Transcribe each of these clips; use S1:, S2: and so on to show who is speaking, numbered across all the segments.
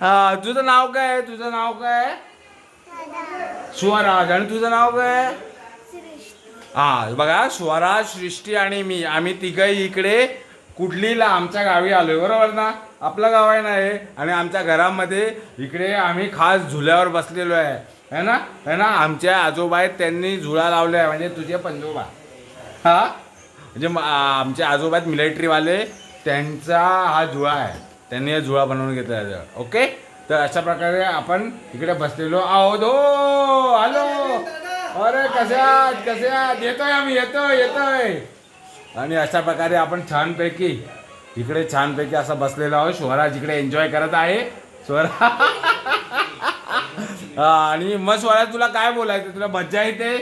S1: हा तुझं नाव काय आहे? तुझं नाव काय आहे? स्वराज आणि तुझं नाव काय हा बघा स्वराज सृष्टी आणि मी. आम्ही तिघही इकडे कुठलीला आमच्या गावी आलोय बरोबर ना? आपलं गाव आहे ना हे? आणि आमच्या घरामध्ये इकडे आम्ही खास झुल्यावर बसलेलो आहे. है ना? है ना? आमच्या आजोबा आहेत त्यांनी झुळा लावला आहे म्हणजे तुझे पंजोबा. हा? म्हणजे आमच्या आमचे आजोबा आहेत मिलिटरीवाले त्यांचा हा जुळा आहे. त्यांनी हा जुळा बनवून घेतला आहे. ओके? तर अशा प्रकारे आपण इकडे बसलेलो आहोत. हो हॅलो. अरे कशात कशात येतोय आम्ही येतोय येतोय. आणि अशा प्रकारे आपण छानपैकी इकडे छानपैकी असं बसलेलो आहोत. स्वराज इकडे एन्जॉय करत आहे. स्वरा आणि मग स्वराज तुला काय बोलायचं? तुला मज्जा येते?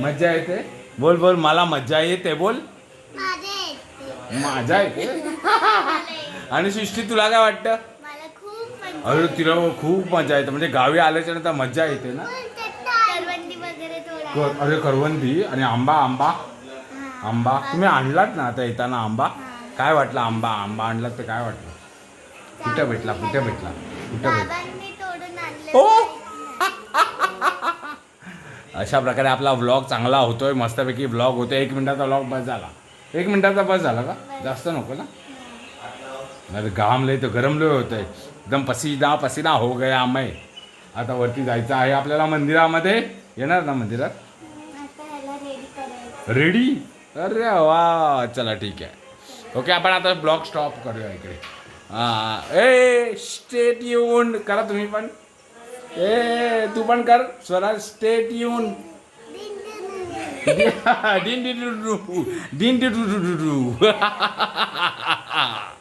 S1: मज्जा येते? बोल बोल. मला मज्जा येते बोल. मजा येते आणि सृष्टी तुला काय वाटतं?
S2: मला खूप मजा
S1: अरे तिला खूप मजा येते. म्हणजे गावी आल्याच्यानंतर मज्जा येते ना?
S2: करवंदी वगैरे तोडायला
S1: कर- अरे करवंदी आणि आंबा आंबा?
S2: हा.
S1: आंबा. तुम्ही आणलात ना आता येताना आंबा? काय वाटलं आंबा? आंबा आणलात तर काय वाटलं? कुठे भेटला? कुठे भेटला? कुठे भेटला?
S2: बाबांनी तोडून आणलं
S1: ओ! अशा प्रकारे आपला व्लॉग चांगला होतोय. मस्तपैकी व्लॉग होतोय. एक मिनिटाचा व्लॉग बस झाला. एक मिनिटाचा बस झाला का? जास्त नको ना. अरे घाम लय तर गरम लय होत आहे एकदम पसीना पसीना हो गया मैं. आता वरती जायचं आहे आपल्याला मंदिरामध्ये. येणार ना मंदिरात?
S2: रेडी
S1: अरे वा चला ठीक आहे. ओके आपण आता ब्लॉग स्टॉप करूया इकडे. हा ए स्टेट येऊन करा तुम्ही पण. ए तू पण कर. स्वराज स्टेट येऊन. 哈哈哈哈！叮叮嘟嘟嘟！叮叮嘟嘟嘟嘟！哈哈哈哈哈哈！